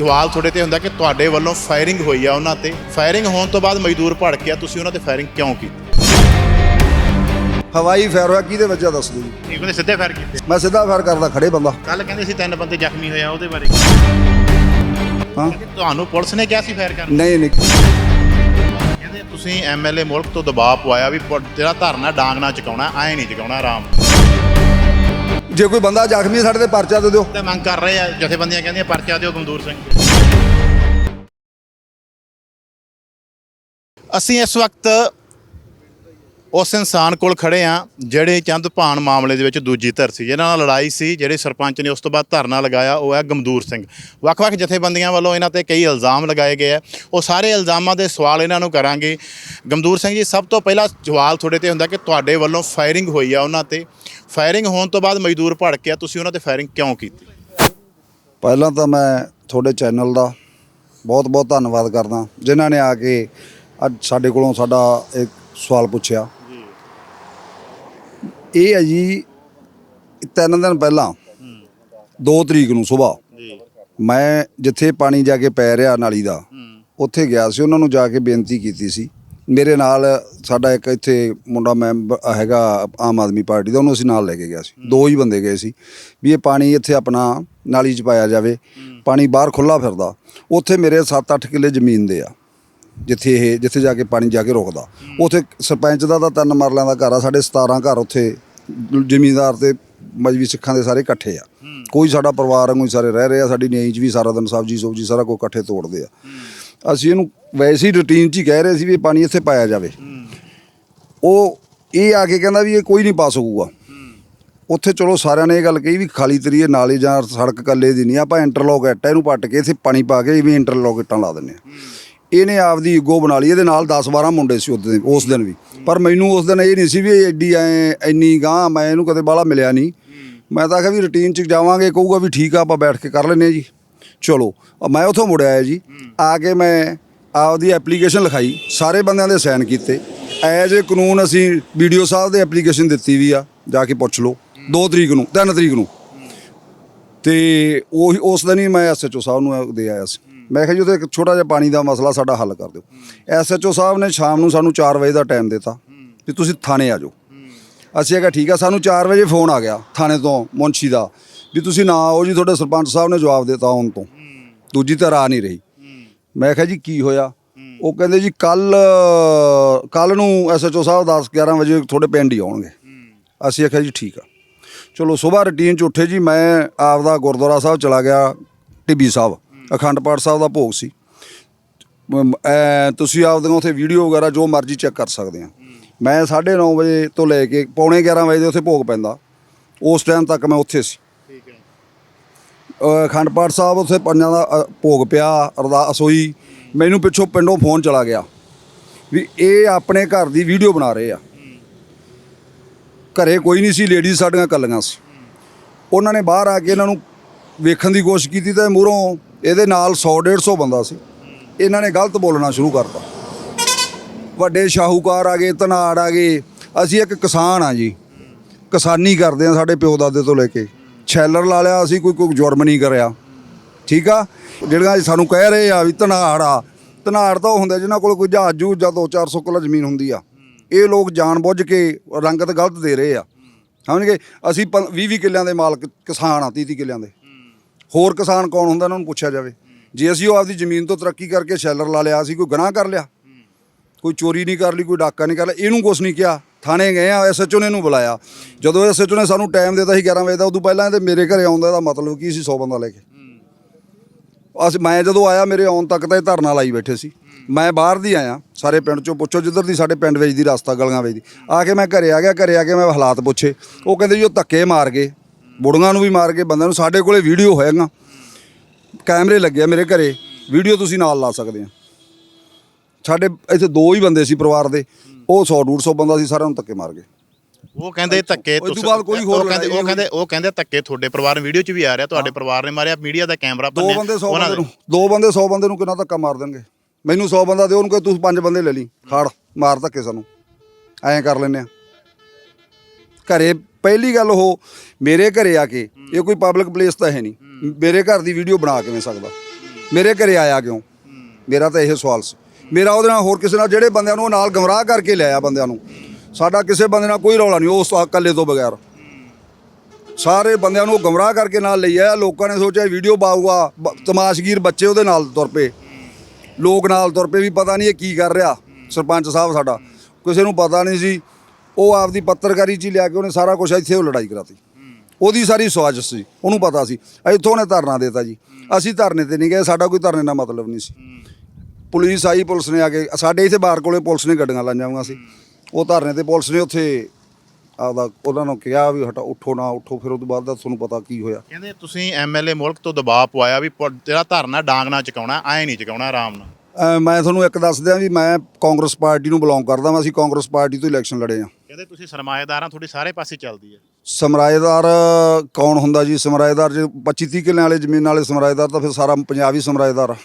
ਸਵਾਲ ਤੁਹਾਡੇ ਤੇ ਹੁੰਦਾ ਕਿ ਤੁਹਾਡੇ ਵੱਲੋਂ ਫਾਇਰਿੰਗ ਹੋਈ ਆ ਉਹਨਾਂ ਤੇ। ਫਾਇਰਿੰਗ ਹੋਣ ਤੋਂ ਬਾਅਦ ਮਜ਼ਦੂਰ ਭੜ ਗਿਆ ਤੁਸੀਂ ਉਹਨਾਂ ਤੇ ਫਾਇਰਿੰਗ ਕਿਉਂ ਕੀਤੀ? ਹਵਾਈ ਫਾਇਰ ਹੋਇਆ ਕਿਹਦੇ ਵਜ੍ਹਾ ਦੱਸ ਦਿਓ ਜੀ? ਉਹਨੇ ਸਿੱਧੇ ਫਾਇਰ ਕੀਤੇ। ਮੈਂ ਸਿੱਧਾ ਫਾਇਰ ਕਰਦਾ ਖੜੇ ਬੰਦਾ। ਕੱਲ ਕਹਿੰਦੇ ਸੀ ਤਿੰਨ ਬੰਦੇ ਜ਼ਖਮੀ ਹੋਏ ਆ ਉਹਦੇ ਬਾਰੇ। ਹਾਂ। ਤੁਹਾਨੂੰ ਪੁਲਿਸ ਨੇ ਕਿਹਾ ਸੀ ਫਾਇਰ ਕਰਨ? ਨਹੀਂ ਨਹੀਂ। ਕਹਿੰਦੇ ਤੁਸੀਂ ਐਮਐਲਏ ਮੁਲਕ ਤੋਂ ਦਬਾਅ ਪਵਾਇਆ ਵੀ ਪੁ- ਤੇਰਾ ਧਰਨਾ ਡਾਂਗ ਨਾਲ ਚਕਾਉਣਾ ਐ ਨਹੀਂ ਚਕਾਉਣਾ ਆਰਾਮ ਜੇ ਕੋਈ ਬੰਦਾ ਜ਼ਖਮੀ ਹੈ, ਸਾਡੇ ਤੇ ਪਰਚਾ ਦੇ ਦਿਓ। ਤੇ ਮੰਗ ਕਰ ਰਹੇ ਆ ਜਥੇਬੰਦੀਆਂ ਕਹਿੰਦੀਆਂ ਪਰਚਾ ਦਿਓ ਗਮਦੂਰ ਸਿੰਘ ਅਸੀਂ ਇਸ ਵਕਤ ਉਸ ਇਨਸਾਨ ਕੋਲ ਖੜੇ ਆ ਜਿਹੜੇ ਚੰਦ ਭਾਨ ਮਾਮਲੇ ਦੇ ਵਿੱਚ ਦੂਜੀ ਧਿਰ ਸੀ। ਜਿਹਨਾਂ ਨਾਲ ਲੜਾਈ ਸੀ ਜਿਹੜੇ ਸਰਪੰਚ ਨੇ ਉਸ ਤੋਂ ਬਾਅਦ ਧਰਨਾ ਲਗਾਇਆ ਉਹ ਹੈ ਗਮਦੂਰ ਸਿੰਘ। ਵੱਖ-ਵੱਖ ਜਥੇਬੰਦੀਆਂ ਵੱਲੋਂ ਇਹਨਾਂ ਤੇ ਕਈ ਇਲਜ਼ਾਮ ਲਗਾਏ ਗਏ ਆ। ਉਹ ਸਾਰੇ ਇਲਜ਼ਾਮਾਂ ਦੇ ਸਵਾਲ ਇਹਨਾਂ ਨੂੰ ਕਰਾਂਗੇ। ਗਮਦੂਰ ਸਿੰਘ ਜੀ ਸਭ ਤੋਂ ਪਹਿਲਾ ਸਵਾਲ ਤੁਹਾਡੇ ਤੇ ਹੁੰਦਾ ਕਿ ਤੁਹਾਡੇ ਵੱਲੋਂ ਫਾਇਰਿੰਗ ਹੋਈ ਆ ਉਹਨਾਂ ਤੇ। ਫਾਇਰਿੰਗ ਹੋਣ ਤੋਂ ਬਾਅਦ ਮਜ਼ਦੂਰ ਭੜ ਗਿਆ ਤੁਸੀਂ ਉਹਨਾਂ ਤੇ ਫਾਇਰਿੰਗ ਕਿਉਂ ਕੀਤੀ? ਪਹਿਲਾਂ ਤਾਂ ਮੈਂ ਤੁਹਾਡੇ ਚੈਨਲ ਦਾ ਬਹੁਤ ਬਹੁਤ ਧੰਨਵਾਦ ਕਰਦਾ। ਜਿਨ੍ਹਾਂ ਨੇ ਆ ਕੇ ਅੱਜ ਸਾਡੇ ਕੋਲੋਂ ਸਾਡਾ ਇੱਕ ਸਵਾਲ ਪੁੱਛਿਆ। ਇਹ ਹੈ ਜੀ ਤਿੰਨ ਦਿਨ ਪਹਿਲਾਂ 2 ਤਰੀਕ ਨੂੰ ਸਵੇਰ ਮੈਂ ਜਿੱਥੇ ਪਾਣੀ ਜਾ ਕੇ ਪੈ ਰਿਹਾ ਨਾਲੀ ਦਾ ਉੱਥੇ ਗਿਆ ਸੀ। ਉਹਨਾਂ ਨੂੰ ਜਾ ਕੇ ਬੇਨਤੀ ਕੀਤੀ ਸੀ ਮੇਰੇ ਨਾਲ ਸਾਡਾ ਇੱਕ ਇੱਥੇ ਮੁੰਡਾ ਮੈਂਬਰ ਹੈਗਾ ਆਮ ਆਦਮੀ ਪਾਰਟੀ ਦਾ ਉਹਨੂੰ ਅਸੀਂ ਨਾਲ ਲੈ ਕੇ ਗਿਆ ਸੀ। ਦੋ ਹੀ ਬੰਦੇ ਗਏ ਸੀ ਵੀ ਇਹ ਪਾਣੀ ਇੱਥੇ ਆਪਣਾ ਨਾਲੀ 'ਚ ਪਾਇਆ ਜਾਵੇ ਪਾਣੀ ਬਾਹਰ ਖੁੱਲਾ ਫਿਰਦਾ। ਉੱਥੇ ਮੇਰੇ 7-8 ਕਿੱਲੇ ਜ਼ਮੀਨ ਦੇ ਆ ਜਿੱਥੇ ਇਹ ਜਿੱਥੇ ਜਾ ਕੇ ਪਾਣੀ ਜਾ ਕੇ ਰੁਕਦਾ। ਉੱਥੇ ਸਰਪੰਚ ਦਾ ਤਾਂ ਤਿੰਨ ਮਰਲਿਆਂ ਦਾ ਘਰ ਆ ਸਾਡੇ 17 ਘਰ ਉੱਥੇ ਜ਼ਮੀਂਦਾਰ ਤੇ ਮਜਬੀ ਸਿੱਖਾਂ ਦੇ ਸਾਰੇ ਇਕੱਠੇ ਆ। ਕੋਈ ਸਾਡਾ ਪਰਿਵਾਰ ਵਾਂਗੂ ਸਾਰੇ ਰਹਿ ਰਹੇ ਆ ਸਾਡੀ ਨਿਆਂ 'ਚ ਵੀ ਸਾਰਾ ਦਿਨ ਸਬਜੀ ਸੁਬਜੀ ਸਾਰਾ ਕੋਈ ਇਕੱਠੇ ਤੋੜਦੇ ਆ। ਅਸੀਂ ਇਹਨੂੰ ਵੈਸੇ ਹੀ ਰੂਟੀਨ 'ਚ ਹੀ ਕਹਿ ਰਹੇ ਸੀ ਵੀ ਇਹ ਪਾਣੀ ਇੱਥੇ ਪਾਇਆ ਜਾਵੇ। ਉਹ ਇਹ ਆ ਕੇ ਕਹਿੰਦਾ ਵੀ ਇਹ ਕੋਈ ਨਹੀਂ ਪਾ ਸਕੂਗਾ। ਉੱਥੇ ਚਲੋ ਸਾਰਿਆਂ ਨੇ ਇਹ ਗੱਲ ਕਹੀ ਵੀ ਖਾਲੀ ਤਰੀਏ ਨਾਲੇ ਜਾਂ ਸੜਕ ਕੱਲੇ ਦੀ ਨਹੀਂ, ਆਪਾਂ ਇੰਟਰਲੋਕ ਇੱਟਾਂ ਇਹਨੂੰ ਪੱਟ ਕੇ ਇੱਥੇ ਪਾਣੀ ਪਾ ਕੇ ਵੀ ਇੰਟਰਲੋਕ ਇੱਟਾਂ ਲਾ ਦਿੰਨੇ ਆ ਇਹਨੇ ਆਪਦੀ ਈਗੋ ਬਣਾ ਲਈ, ਇਹਦੇ ਨਾਲ 10 12 ਮੁੰਡੇ ਸੀ ਉਸ ਦਿਨ ਉਸ ਦਿਨ ਵੀ। ਪਰ ਮੈਨੂੰ ਉਸ ਦਿਨ ਇਹ ਨਹੀਂ ਸੀ ਵੀ ਇਹ ਐਡੀ ਐ ਇੰਨੀ ਗਾਂ ਮੈਂ ਇਹਨੂੰ ਕਦੇ ਬਾਹਲਾ ਮਿਲਿਆ ਨਹੀਂ। ਮੈਂ ਤਾਂ ਆਖਿਆ ਵੀ ਰੂਟੀਨ ਚ ਜਾਵਾਂਗੇ, ਕਹੂਗਾ ਵੀ ਠੀਕ ਆ, ਆਪਾਂ ਬੈਠ ਕੇ ਕਰ ਲੈਨੇ ਆ ਜੀ। ਚਲੋ ਮੈਂ ਉੱਥੋਂ ਮੁੜ ਆਇਆ ਜੀ। ਆ ਕੇ ਮੈਂ ਆਪਦੀ ਐਪਲੀਕੇਸ਼ਨ ਲਿਖਾਈ ਸਾਰੇ ਬੰਦਿਆਂ ਦੇ ਸਾਈਨ ਕੀਤੇ। ਐਜ਼ ਏ ਕਾਨੂੰਨ ਅਸੀਂ ਵੀਡੀਓ ਸਾਹਿਬ ਦੇ ਐਪਲੀਕੇਸ਼ਨ ਦਿੱਤੀ ਵੀ ਆ ਜਾ ਕੇ ਪੁੱਛ ਲਓ। 2 ਤਰੀਕ ਨੂੰ 3 ਤਰੀਕ ਨੂੰ। ਤੇ ਉਹ ਉਸ ਦਿਨ ਹੀ ਮੈਂ ਐਸਐਚਓ ਸਾਹਿਬ ਨੂੰ ਦੇ ਆਇਆ ਸੀ। ਮੈਂ ਕਿਹਾ ਜੀ ਉਹਦੇ ਇੱਕ ਛੋਟਾ ਜਿਹਾ ਪਾਣੀ ਦਾ ਮਸਲਾ ਸਾਡਾ ਹੱਲ ਕਰ ਦਿਓ। ਐਸਐਚਓ ਸਾਹਿਬ ਨੇ ਸ਼ਾਮ ਨੂੰ ਸਾਨੂੰ 4 ਵਜੇ ਦਾ ਟਾਈਮ ਦਿੱਤਾ ਵੀ ਤੁਸੀਂ ਥਾਣੇ ਆ ਜਾਓ। ਅਸੀਂ ਕਿਹਾ ਠੀਕ ਆ ਸਾਨੂੰ 4 ਵਜੇ ਫੋਨ ਆ ਗਿਆ ਥਾਣੇ ਤੋਂ ਮੁੰਸ਼ੀ ਦਾ। ਵੀ ਤੁਸੀਂ ਨਾ ਆਓ ਜੀ, ਤੁਹਾਡੇ ਸਰਪੰਚ ਸਾਹਿਬ ਨੇ ਜਵਾਬ ਦਿੱਤਾ ਆਉਣ ਤੋਂ। ਦੂਜੀ ਤਾਂ ਰਾਹ ਨਹੀਂ ਰਹੀ। ਮੈਂ ਕਿਹਾ ਜੀ, ਕੀ ਹੋਇਆ? ਉਹ ਕਹਿੰਦੇ ਜੀ, ਕੱਲ ਕੱਲ ਨੂੰ ਐਸਐਚਓ ਸਾਹਿਬ 10 11 ਵਜੇ ਤੁਹਾਡੇ ਪਿੰਡ ਹੀ ਆਉਣਗੇ। ਅਸੀਂ ਆਖਿਆ ਜੀ, ਠੀਕ ਆ। ਚਲੋ, ਸਵੇਰ ਰੂਟੀਨ ਚ ਉੱਠੇ ਜੀ, ਮੈਂ ਆਪਦਾ ਗੁਰਦੁਆਰਾ ਸਾਹਿਬ ਚਲਾ ਗਿਆ, ਟਿੱਬੀ ਸਾਹਿਬ। ਅਖੰਡ ਪਾਠ ਸਾਹਿਬ ਦਾ ਭੋਗ ਸੀ। ਮ- ਐ, ਤੁਸੀਂ ਆਪਦੀਆਂ ਉੱਥੇ ਵੀਡੀਓ ਵਗੈਰਾ ਜੋ ਮਰਜ਼ੀ ਚੈੱਕ ਕਰ ਸਕਦੇ ਆ। ਮੈਂ 9:30 ਵਜੇ ਤੋਂ ਲੈ ਕੇ ਪੌਣੇ 11 ਵਜੇ ਦੇ ਉੱਥੇ ਭੋਗ ਪੈਂਦਾ। ਉਸ ਟਾਈਮ ਤੱਕ ਮੈਂ ਉੱਥੇ ਸੀ। ਅਖੰਡ ਪਾਠ ਸਾਹਿਬ ਉੱਥੇ ਪੰਜਾਂ ਦਾ ਅ, ਭੋਗ ਪਿਆ ਅਰਦਾਸ ਹੋਈ। ਮੈਨੂੰ ਪਿੱਛੋਂ ਪਿੰਡੋਂ ਫੋਨ ਚਲਾ ਗਿਆ ਵੀ ਇਹ ਆਪਣੇ ਘਰ ਦੀ ਵੀਡੀਓ ਬਣਾ ਰਹੇ ਆ। ਘਰੇ ਕੋਈ ਨਹੀਂ ਸੀ ਲੇਡੀਜ਼ ਸਾਡੀਆਂ ਕੱਲੀਆਂ ਸੀ। ਉਹਨਾਂ ਨੇ ਬਾਹਰ ਆ ਕੇ ਇਹਨਾਂ ਨੂੰ ਵੇਖਣ ਦੀ ਕੋਸ਼ਿਸ਼ ਕੀਤੀ ਤਾਂ ਮੂਹਰੋਂ ਇਹਦੇ ਨਾਲ 100 150 ਬੰਦਾ ਸੀ। ਇਹਨਾਂ ਨੇ ਗਲਤ ਬੋਲਣਾ ਸ਼ੁਰੂ ਕਰਤਾ। ਵੱਡੇ ਸ਼ਾਹੂਕਾਰ ਆ ਗਏ ਧਨਾੜ ਆ ਗਏ। ਅਸੀਂ ਇੱਕ ਕਿਸਾਨ ਆ ਜੀ। ਕਿਸਾਨੀ ਕਰਦੇ ਆ ਸਾਡੇ ਪਿਓ ਦਾਦੇ ਤੋਂ ਲੈ ਕੇ। ਛੈਲਰ ਲਾ ਲਿਆ, ਅਸੀਂ ਕੋਈ ਕੋਈ ਜੁਰਮ ਨਹੀਂ ਕਰਿਆ। ਠੀਕ ਆ? ਜਿਹੜੀਆਂ ਸਾਨੂੰ ਕਹਿ ਰਹੇ ਆ ਵੀ ਧਨਾੜ ਆ, ਧਨਾੜ ਤਾਂ ਉਹ ਹੁੰਦੇ ਜਿਨ੍ਹਾਂ ਕੋਲ ਕੋਈ ਜਹਾਜ਼ ਜੂਹ ਜਾਂ 2-400 ਕਿੱਲਾ ਜ਼ਮੀਨ ਹੁੰਦੀ ਆ। ਇਹ ਲੋਕ ਜਾਣਬੁੱਝ ਕੇ ਰੰਗਤ ਗਲਤ ਦੇ ਰਹੇ ਆ। ਸਮਝਗੇ ਅਸੀਂ 20-20 ਕਿੱਲਿਆਂ ਦੇ ਮਾਲਕ ਕਿਸਾਨ ਆ 30-30 ਕਿੱਲਿਆਂ ਦੇ। ਹੋਰ ਕਿਸਾਨ ਕੌਣ ਹੁੰਦਾ ਉਹਨਾਂ ਨੂੰ ਪੁੱਛਿਆ ਜਾਵੇ? ਜੇ ਅਸੀਂ ਉਹ ਆਪਦੀ ਜ਼ਮੀਨ ਤੋਂ ਤਰੱਕੀ ਕਰਕੇ ਸ਼ੈਲਰ ਲਾ ਲਿਆ, ਅਸੀਂ ਕੋਈ ਗੁਨਾਹ ਕਰ ਲਿਆ? ਕੋਈ ਚੋਰੀ ਨਹੀਂ ਕਰ ਲਈ, ਕੋਈ ਡਾਕਾ ਨਹੀਂ ਕਰ ਲਿਆ, ਇਹਨੂੰ ਕੁਛ ਨਹੀਂ ਕਿਹਾ। ਥਾਣੇ ਗਏ ਆ ਐਸਐਚਓ ਨੇ ਇਹਨੂੰ ਬੁਲਾਇਆ। ਜਦੋਂ ਐਸਐਚਓ ਨੇ ਸਾਨੂੰ ਟਾਈਮ ਦਿੱਤਾ ਸੀ 11 ਵਜੇ ਦਾ, ਉਦੋਂ ਪਹਿਲਾਂ ਇਹਦੇ ਮੇਰੇ ਘਰੇ ਆਉਂਦਾ ਦਾ ਮਤਲਬ ਕੀ ਸੀ 100 ਬੰਦਾ ਲੈ ਕੇ। ਅਸੀਂ, ਮੈਂ ਜਦੋਂ ਆਇਆ, ਮੇਰੇ ਆਉਣ ਤੱਕ ਤਾਂ ਇਹ ਧਰਨਾ ਲਾਈ ਬੈਠੇ ਸੀ। ਮੈਂ ਬਾਹਰ ਦੀ ਆਇਆ, ਸਾਰੇ ਪਿੰਡ ਚੋਂ ਪੁੱਛੋ, ਜਿੱਧਰ ਦੀ ਸਾਡੇ ਪਿੰਡ ਵਿੱਚ ਦੀ ਰਸਤਾ ਗਲੀਆਂ ਵਿੱਚ ਦੀ ਆ ਕੇ ਮੈਂ ਘਰੇ ਆ ਗਿਆ, ਘਰੇ ਆ ਕੇ ਮੈਂ ਹਾਲਾਤ ਪੁੱਛੇ। ਉਹ ਕਹਿੰਦੇ ਜੀ, ਉਹ ਧੱਕੇ ਮਾਰ ਗਏ। ਬੁੜੀਆਂ ਨੂੰ ਵੀ ਮਾਰ ਕੇ ਬੰਦਿਆਂ ਨੂੰ ਸਾਡੇ ਕੋਲੇ ਵੀਡੀਓ ਹੋਏਗਾ ਕੈਮਰੇ ਲੱਗੇ ਆ ਮੇਰੇ ਘਰੇ। ਵੀਡੀਓ ਤੁਸੀਂ ਨਾਲ ਲਾ ਸਕਦੇ ਆ। ਸਾਡੇ ਇੱਥੇ ਦੋ ਹੀ ਬੰਦੇ ਸੀ ਪਰਿਵਾਰ ਦੇ ਉਹ 100 150 ਬੰਦਾ ਸੀ ਸਾਰਿਆਂ ਨੂੰ ਧੱਕੇ ਮਾਰ ਗਏ। ਉਹ ਕਹਿੰਦੇ ਧੱਕੇ ਉਹ ਤੋਂ ਬਾਅਦ ਕੋਈ ਹੋਰ ਕਹਿੰਦੇ ਉਹ ਕਹਿੰਦੇ ਉਹ ਕਹਿੰਦੇ ਧੱਕੇ ਤੁਹਾਡੇ ਪਰਿਵਾਰ ਵੀਡੀਓ 'ਚ ਵੀ ਆ ਰਿਹਾ ਤੁਹਾਡੇ ਪਰਿਵਾਰ ਨੇ ਮਾਰਿਆ ਮੀਡੀਆ ਦਾ ਕੈਮਰਾ ਦੋ ਬੰਦੇ 100 ਉਹਨਾਂ ਬੰਦੇ ਦੇ- ਨੂੰ ਦੋ ਬੰਦੇ 100 ਬੰਦੇ ਨੂੰ ਕਿੰਨਾ ਧੱਕਾ ਮਾਰ ਦੇਣਗੇ? ਮੈਨੂੰ 100 ਬੰਦਾ ਦਿਓ ਉਹਨੂੰ ਕਹੇ ਤੂੰ ਪੰਜ ਬੰਦੇ ਲੈ ਲਈ ਖੜ ਮਾਰ ਧੱਕੇ ਸਾਨੂੰ। ਐਂ ਕਰ ਲੈਨੇ ਆ। ਘਰੇ ਪਹਿਲੀ ਗੱਲ ਉਹ ਮੇਰੇ ਘਰੇ ਆ ਕੇ ਇਹ ਕੋਈ ਪਬਲਿਕ ਪਲੇਸ ਤਾਂ ਹੈ ਨਹੀਂ। ਮੇਰੇ ਘਰ ਦੀ ਵੀਡੀਓ ਬਣਾ ਕਿਵੇਂ ਸਕਦਾ? ਮੇਰੇ ਘਰੇ ਆਇਆ ਕਿਉਂ? ਮੇਰਾ ਤਾਂ ਇਹ ਸਵਾਲ ਸੀ। ਮੇਰਾ ਉਹਦੇ ਨਾਲ ਹੋਰ ਕਿਸੇ ਨਾਲ, ਜਿਹੜੇ ਬੰਦਿਆਂ ਨੂੰ ਉਹ ਨਾਲ ਗਮਰਾਹ ਕਰਕੇ ਲਿਆਇਆ ਬੰਦਿਆਂ ਨੂੰ। ਸਾਡਾ ਕਿਸੇ ਬੰਦੇ ਨਾਲ ਕੋਈ ਰੌਲਾ ਨਹੀਂ, ਉਸ ਇਕੱਲੇ ਤੋਂ ਬਗੈਰ। ਸਾਰੇ ਬੰਦਿਆਂ ਨੂੰ ਉਹ ਗਮਰਾਹ ਕਰਕੇ ਨਾਲ ਲਈ ਆਇਆ। ਲੋਕਾਂ ਨੇ ਸੋਚਿਆ ਵੀਡੀਓ ਬਾਊਗਾ ਤਮਾਸ਼ਗੀਰ ਬੱਚੇ ਉਹਦੇ ਨਾਲ ਤੁਰ ਪਏ। ਲੋਕ ਨਾਲ ਤੁਰ ਪਏ ਵੀ ਪਤਾ ਨਹੀਂ ਇਹ ਕੀ ਕਰ ਰਿਹਾ, ਸਰਪੰਚ ਸਾਹਿਬ ਸਾਡਾ। ਕਿਸੇ ਨੂੰ ਪਤਾ ਨਹੀਂ ਸੀ, ਉਹ ਆਪਦੀ ਪੱਤਰਕਾਰੀ 'ਚ ਹੀ ਲਿਆ ਕੇ ਉਹਨੇ ਸਾਰਾ ਕੁਝ ਇੱਥੇ ਉਹ ਲੜਾਈ ਕਰਾਤੀ। ਉਹਦੀ ਸਾਰੀ ਸਵਾਜਸ਼ ਸੀ, ਉਹਨੂੰ ਪਤਾ ਸੀ। ਇੱਥੋਂ ਉਹਨੇ ਧਰਨਾ ਦੇਤਾ ਜੀ। ਅਸੀਂ ਧਰਨੇ ਤੇ ਨਹੀਂ ਗਏ, ਸਾਡਾ ਕੋਈ ਧਰਨੇ ਨਾਲ ਮਤਲਬ ਨਹੀਂ ਸੀ। ਪੁਲਿਸ ਆਈ ਪੁਲਿਸ ਨੇ ਆ ਕੇ ਸਾਡੇ ਇੱਥੇ ਬਾਹਰ ਕੋਲੇ ਪੁਲਿਸ ਨੇ ਗੱਡੀਆਂ ਲਾਈਆਂ ਹੋਈਆਂ ਸੀ। ਉਹ ਧਰਨੇ ਤੇ ਪੁਲਿਸ ਨੇ ਉੱਥੇ ਆਪਦਾ ਉਹਨਾਂ ਨੂੰ ਕਿਹਾ ਵੀ ਹਟਾ ਉੱਠੋ ਨਾ ਉੱਠੋ ਫਿਰ ਤੋਂ ਬਾਅਦ ਦਾ ਤੁਹਾਨੂੰ ਪਤਾ ਕੀ ਹੋਇਆ। ਕਹਿੰਦੇ ਤੁਸੀਂ ਐਮਐਲਏ ਮੁਲਕ ਤੋਂ ਦਬਾਅ ਪਵਾਇਆ ਵੀ ਪੁ- ਤੇਰਾ ਧਰਨਾ ਡਾਂਗ ਨਾਲ ਚਕਾਉਣਾ ਐ ਨਹੀਂ ਚਕਾਉਣਾ ਆਰਾਮ ਨਾਲ। ਅਹ ਮੈਂ ਤੁਹਾਨੂੰ ਇੱਕ ਦੱਸ ਦਿਆਂ ਵੀ ਮੈਂ ਕਾਂਗਰਸ ਪਾਰਟੀ ਨੂੰ ਬਿਲੋਂਗ ਕਰਦਾ ਹਾਂ ਅਸੀਂ ਕਾਂਗਰਸ ਪਾਰਟੀ ਤੋਂ ਇਲੈਕਸ਼ਨ ਲੜੇ ਆ। ਕਹਿੰਦੇ ਤੁਸੀਂ ਸਰਮਾਏਦਾਰਾਂ ਤੁਹਾਡੀ ਸਾਰੇ ਪਾਸੇ ਚੱਲਦੀ ਹੈ। ਸਮਰਾਏਦਾਰ ਕੌਣ ਹੁੰਦਾ ਜੀ? ਸਮਰਾਏਦਾਰ ਜੇ 25 30 ਕਿੱਲਿਆਂ ਵਾਲੇ ਜ਼ਮੀਨ ਵਾਲੇ ਸਮਰਾਏਦਾਰ ਤਾਂ ਫਿਰ ਸਾਰਾ ਪੰਜਾਬ ਹੀ ਸਮਰਾਏਦਾਰ ਆ।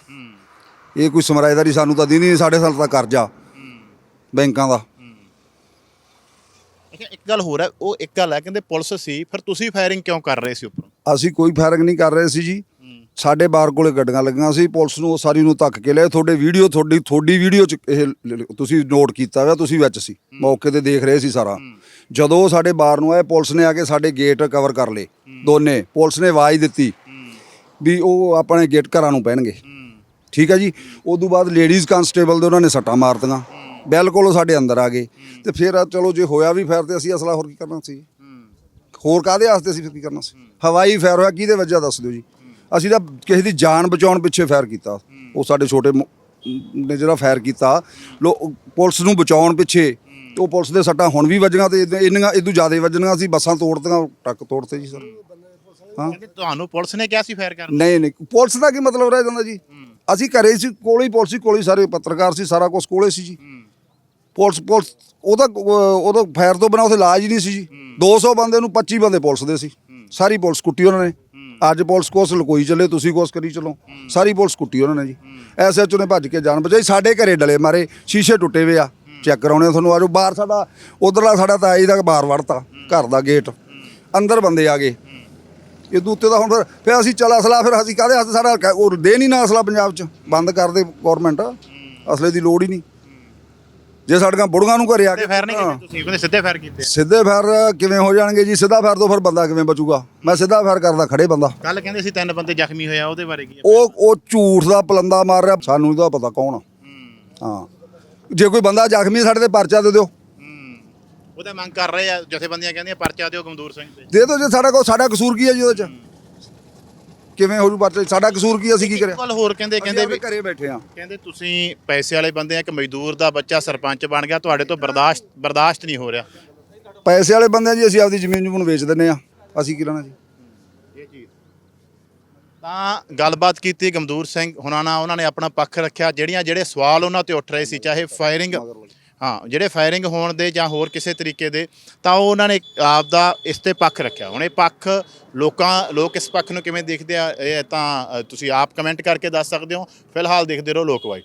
ਇਹ ਕੋਈ ਸਮਰਾਏਦਾਰੀ ਸਾਨੂੰ ਤਾਂ ਦੀਦੀ ਨਹੀਂ ਸਾਡੇ ਸਾਲ ਤਾਂ ਕਰਜ਼ਾ ਬੈਂਕਾਂ ਦਾ। ਅੱਛਾ ਇੱਕ ਗੱਲ ਹੋਰ ਹੈ ਉਹ ਇੱਕ ਗੱਲ ਹੈ ਕਹਿੰਦੇ ਪੁਲਿਸ ਸੀ ਫਿਰ ਤੁਸੀਂ ਫਾਇਰਿੰਗ ਕਿਉਂ ਕਰ ਰਹੇ ਸੀ ਉੱਪਰੋਂ? ਅਸੀਂ ਕੋਈ ਫਾਇਰਿੰਗ ਨਹੀਂ ਕਰ ਰਹੇ ਸੀ ਜੀ। ਸਾਡੇ ਬਾਰ ਕੋਲੇ ਗੱਡੀਆਂ ਲੱਗੀਆਂ ਸੀ ਪੁਲਿਸ ਨੂੰ ਉਹ ਸਾਰੀ ਨੂੰ ਧੱਕ ਕੇ ਲਿਆ ਤੁਹਾਡੇ ਵੀਡੀਓ ਤੁਹਾਡੀ ਤੁਹਾਡੀ ਵੀਡੀਓ ਚ ਇਹ ਤੁਸੀਂ ਨੋਟ ਕੀਤਾ ਹੋਇਆ ਤੁਸੀਂ ਵਿੱਚ ਸੀ। ਮੌਕੇ ਤੇ ਦੇਖ ਰਹੇ ਸੀ ਸਾਰਾ। ਜਦੋਂ ਸਾਡੇ ਬਾਰ ਨੂੰ ਆਏ ਪੁਲਿਸ ਨੇ ਆ ਕੇ ਸਾਡੇ ਗੇਟ ਕਵਰ ਕਰ ਲਏ। ਦੋਨੇ ਪੁਲਿਸ ਨੇ ਆਵਾਜ਼ ਦਿੱਤੀ ਵੀ ਉਹ ਆਪਣੇ ਗੇਟ ਘਰਾਂ ਨੂੰ ਪੈਣਗੇ। ਠੀਕ ਹੈ ਜੀ? ਉਸ ਤੋਂ ਬਾਅਦ ਲੇਡੀਜ਼ ਕਾਂਸਟੇਬਲ ਦੇ ਉਹਨਾਂ ਨੇ ਸੱਟਾਂ ਮਾਰਤੀਆਂ। ਬਿਲਕੁਲ ਉਹ ਸਾਡੇ ਅੰਦਰ ਆ ਗਏ। ਤੇ ਫਿਰ ਚਲੋ ਜੇ ਹੋਇਆ ਵੀ ਫੈਰ ਤੇ ਅਸੀਂ ਅਸਲਾ ਹੋਰ ਕੀ ਕਰਨਾ ਸੀ? ਹੋਰ ਕਾਦੇ ਵਾਸਤੇ ਅਸੀਂ ਫਿਰ ਕੀ ਕਰਨਾ ਸੀ? ਹਵਾਈ ਫਾਇਰ ਹੋਇਆ ਕਿਹਦੇ ਵਜ੍ਹਾ ਦੱਸ ਦਿਓ ਜੀ? ਅਸੀਂ ਤਾਂ ਕਿਸੇ ਦੀ ਜਾਨ ਬਚਾਉਣ ਪਿੱਛੇ ਫਾਇਰ ਕੀਤਾ। ਉਹ ਸਾਡੇ ਛੋਟੇ ਨੇ ਜਿਹੜਾ ਫਾਇਰ ਕੀਤਾ ਲੋ ਪੁਲਿਸ ਨੂੰ ਬਚਾਉਣ ਪਿੱਛੇ ਉਹ ਪੁਲਿਸ ਦੇ ਸੱਟਾਂ ਹੁਣ ਵੀ ਵੱਜੀਆਂ ਤੇ ਇੰਨੀਆਂ ਇਦੋਂ ਜ਼ਿਆਦਾ ਵੱਜਣੀਆਂ ਸੀ ਬੱਸਾਂ ਤੋੜਤੀਆਂ ਟਰੱਕ ਤੋੜਤੇ ਜੀ ਸਰ। ਹਾਂ ਤੁਹਾਨੂੰ ਪੁਲਿਸ ਨੇ ਕਿਹਾ ਸੀ ਫਾਇਰ ਕਰਨ? ਨਹੀਂ ਨਹੀਂ। ਪੁਲਿਸ ਦਾ ਕੀ ਮਤਲਬ ਰਹਿ ਜਾਂਦਾ ਜੀ? ਅਸੀਂ ਘਰੇ ਸੀ ਕੋਲੇ ਹੀ ਪੁਲਿਸ ਸੀ ਕੋਲੇ ਹੀ ਸਾਰੇ ਪੱਤਰਕਾਰ ਸੀ ਸਾਰਾ ਕੁਝ ਕੋਲੇ ਸੀ ਜੀ। ਪੁਲਿਸ ਪੁਲਿਸ ਉਹਦਾ ਉਹਦਾ ਫਾਇਰ ਤੋਂ ਬਿਨਾਂ ਉੱਥੇ ਇਲਾਜ ਹੀ ਨਹੀਂ ਸੀ ਜੀ। 200 ਬੰਦੇ ਨੂੰ 25 ਬੰਦੇ ਪੁਲਿਸ ਦੇ ਸੀ। ਸਾਰੀ ਪੁਲਿਸ ਕੁੱਟੀ ਉਹਨਾਂ ਨੇ। ਅੱਜ ਪੁਲਿਸ ਕੋਸ ਲਕੋਈ ਚੱਲੇ ਤੁਸੀਂ ਕੋਸ ਕਰੀ ਚੱਲੋ। ਸਾਰੀ ਪੁਲਿਸ ਕੁੱਟੀ ਉਹਨਾਂ ਨੇ ਜੀ। ਐਸਐਚਓ ਨੇ ਭੱਜ ਕੇ ਜਾਨ ਬਚਾਈ। ਸਾਡੇ ਘਰੇ ਡਲੇ ਮਾਰੇ ਸ਼ੀਸ਼ੇ ਟੁੱਟੇ ਹੋਏ ਆ। ਚੈੱਕ ਕਰਾਉਣੇ ਤੁਹਾਨੂੰ ਆਜੋ ਬਾਹਰ ਸਾਡਾ ਉਧਰਲਾ ਸਾਡਾ ਤਾਂ ਆਈ ਦਾ ਬਾਹਰ ਵੜਤਾ ਘਰ ਦਾ ਗੇਟ। ਅੰਦਰ ਬੰਦੇ ਆ ਗਏ। ਇਹ ਉੱਤੇ ਤਾਂ ਹੁਣ ਫਿਰ ਫਿਰ ਅਸੀਂ ਚਲ ਅਸਲਾ ਫਿਰ ਅਸੀਂ ਕਾਹਦੇ ਹੱਥ ਸਾਡਾ ਉਹ ਦੇ ਨਹੀਂ ਨਾ ਅਸਲਾ ਪੰਜਾਬ 'ਚ। ਬੰਦ ਕਰ ਦੇ ਗਵਰਨਮੈਂਟ ਅਸਲੇ ਦੀ ਲੋੜ ਹੀ ਨਹੀਂ। ਜੇ ਸਾਡੀਆਂ ਬੁੜੀਆਂ ਨੂੰ ਘਰੇ ਆ ਕੇ ਫਾਇਰ ਨਹੀਂ ਕੀਤੇ ਤੁਸੀਂ ਕਹਿੰਦੇ ਸਿੱਧੇ ਫਾਇਰ ਕੀਤੇ। ਸਿੱਧੇ ਫੈਰ ਕਿਵੇਂ ਹੋ ਜਾਣਗੇ ਜੀ? ਸਿੱਧਾ ਫੈਰ ਤੋਂ ਫਿਰ ਬੰਦਾ ਕਿਵੇਂ ਬਚੂਗਾ? ਮੈਂ ਸਿੱਧਾ ਫੈਰ ਕਰਦਾ ਖੜੇ ਬੰਦਾ। ਕੱਲ ਕਹਿੰਦੇ ਸੀ ਤਿੰਨ ਬੰਦੇ ਜ਼ਖਮੀ ਹੋਇਆ ਉਹਦੇ ਬਾਰੇ ਕੀ ਹੈ ਉਹ ਉਹ ਝੂਠ ਦਾ ਪਲੰਦਾ ਮਾਰ ਰਿਹਾ ਸਾਨੂੰ ਇਹਦਾ ਪਤਾ ਕੌਣ ਆ। ਹਾਂ। ਜੇ ਕੋਈ ਬੰਦਾ ਜ਼ਖਮੀ ਸਾਡੇ ਤੇ ਪਰਚਾ ਦੇ ਦਿਓ। ਉਹਦਾ ਮੰਗ ਕਰ ਰਹੇ ਆ ਜਥੇਬੰਦੀਆਂ ਕਹਿੰਦੀਆਂ ਪਰਚਾ ਦਿਓ ਗਮਦੂਰ ਸਿੰਘ ਤੇ। ਦੇ ਦਿਓ ਜੇ ਸਾਡਾ ਕੋਈ ਸਾਡਾ ਕਸੂਰ ਕੀ ਹੈ ਜੀ ਉਹਦੇ ਚ? ਕਿਵੇਂ ਹੋ ਜੂ ਪਰਚਾ? ਸਾਡਾ ਕਸੂਰ ਕੀ ਅਸੀਂ ਕੀ ਕਰਿਆ ਗੱਲ ਹੋਰ ਕਹਿੰਦੇ ਕਹਿੰਦੇ ਵੀ ਘਰੇ ਬੈਠੇ ਆ ਕਹਿੰਦੇ ਤੁਸੀਂ ਪੈਸੇ ਵਾਲੇ ਬੰਦੇ ਆ ਇੱਕ ਮਜ਼ਦੂਰ ਦਾ ਬੱਚਾ ਸਰਪੰਚ ਬਣ ਗਿਆ ਤੁਹਾਡੇ ਤੋਂ ਬਰਦਾਸ਼ਤ ਬਰਦਾਸ਼ਤ ਨਹੀਂ ਹੋ ਰਿਹਾ। ਪੈਸੇ ਵਾਲੇ ਬੰਦੇ ਆ ਜੀ ਅਸੀਂ ਆਪਦੀ ਜ਼ਮੀਨ ਜਮੂਨ ਵੇਚ ਦਿੰਨੇ ਆ ਅਸੀਂ ਕੀ ਲੈਣਾ ਜੀ? ਇਹ ਚੀਜ਼। ਤਾਂ ਗੱਲਬਾਤ ਕੀਤੀ ਗਮਦੂਰ ਸਿੰਘ ਹੁਣਾਂ ਨਾਲ ਉਹਨਾਂ ਨੇ ਆਪਣਾ ਪੱਖ ਰੱਖਿਆ। ਜਿਹੜੀਆਂ ਜਿਹੜੇ ਸਵਾਲ ਉਹਨਾਂ ਤੇ ਉੱਠ ਰਹੇ ਸੀ ਚਾਹੇ ਫਾਇਰਿੰਗ ਹਾਂ, ਜਿਹੜੇ ਫਾਇਰਿੰਗ ਹੋਣ ਦੇ ਜਾਂ ਹੋਰ ਕਿਸੇ ਤਰੀਕੇ ਦੇ, ਤਾਂ ਉਹ ਉਹਨਾਂ ਨੇ ਆਪ ਦਾ ਇਸ ਤੇ ਪੱਖ ਰੱਖਿਆ। ਹੁਣ ਇਹ ਪੱਖ ਲੋਕਾਂ, ਲੋਕ ਇਸ ਪੱਖ ਨੂੰ ਕਿਵੇਂ ਦੇਖਦੇ ਆ, ਇਹ ਤਾਂ ਤੁਸੀਂ ਆਪ ਕਮੈਂਟ ਕਰਕੇ ਦੱਸ ਸਕਦੇ ਹੋ। ਫਿਲਹਾਲ ਦੇਖਦੇ ਰਹੋ ਲੋਕ ਲੋਕਵਾਈ